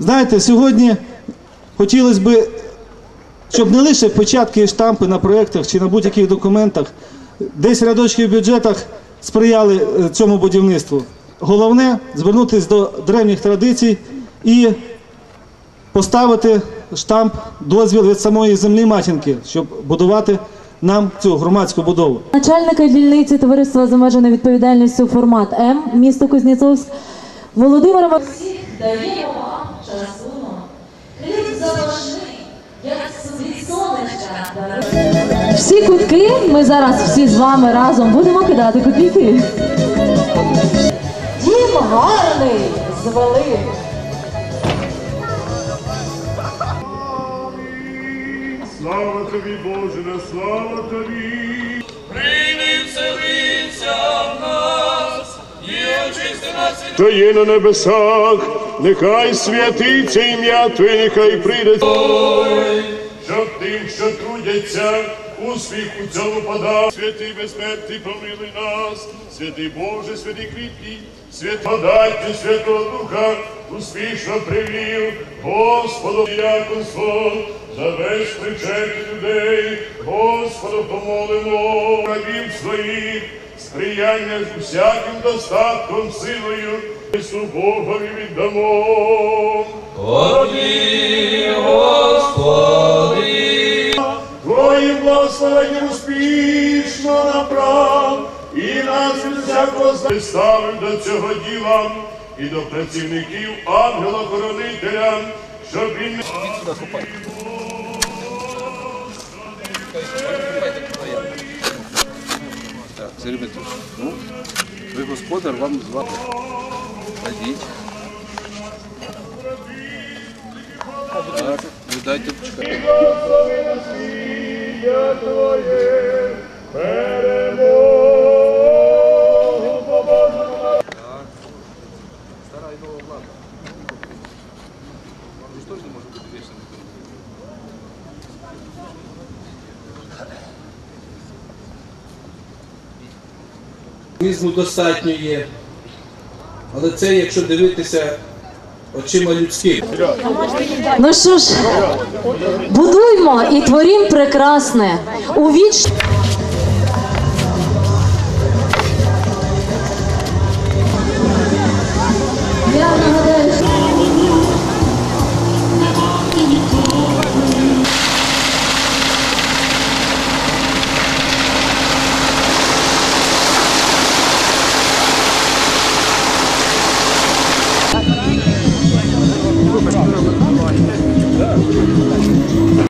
Знаєте, сьогодні хотілося б, щоб не лише печатки і штампи на проєктах чи на будь-яких документах, десь рядочки в бюджетах сприяли е, цьому будівництву. Головне звернутися до древніх традицій і поставити штамп, дозвіл від самої землі матінки, щоб будувати нам цю громадську будову. Начальника дільниці товариства з обмеженою відповідальністю формат М місто Кузнєцовськ Володимира Ма- Даємо вам часуно. Хліб запашний, як від сонечка. Всі кутки ми зараз всі з вами разом будемо кидати копійки. Дім гарний звели. Слава тобі, Боже, слава тобі. Що є на небесах, нехай святиться ім'я Твоє, нехай прийде. Щоб тим, що трудяться, успіх у цьому подав. Святий безсмертний, помилуй нас, святий Боже, святий кріпкий, святий подайте Святого Духа, успішно привів, Господу яконство, за весь причетний людей, Господу помолимо, рабів своїх, сприяння з усяким достатком, силою, Ісу Богові віддамо. Твоїм благословенням успішно направ і нас від всякого ставим до цього діла і до працівників ангела-хоронителя, щоб він не Сергій ну, ви господар, вам звати. Ходіть. Так, видайте почекати. благослови Твоє, Мізму достатньо є. Але це якщо дивитися очима людських. Ну що ж, будуймо і творім прекрасне у віч.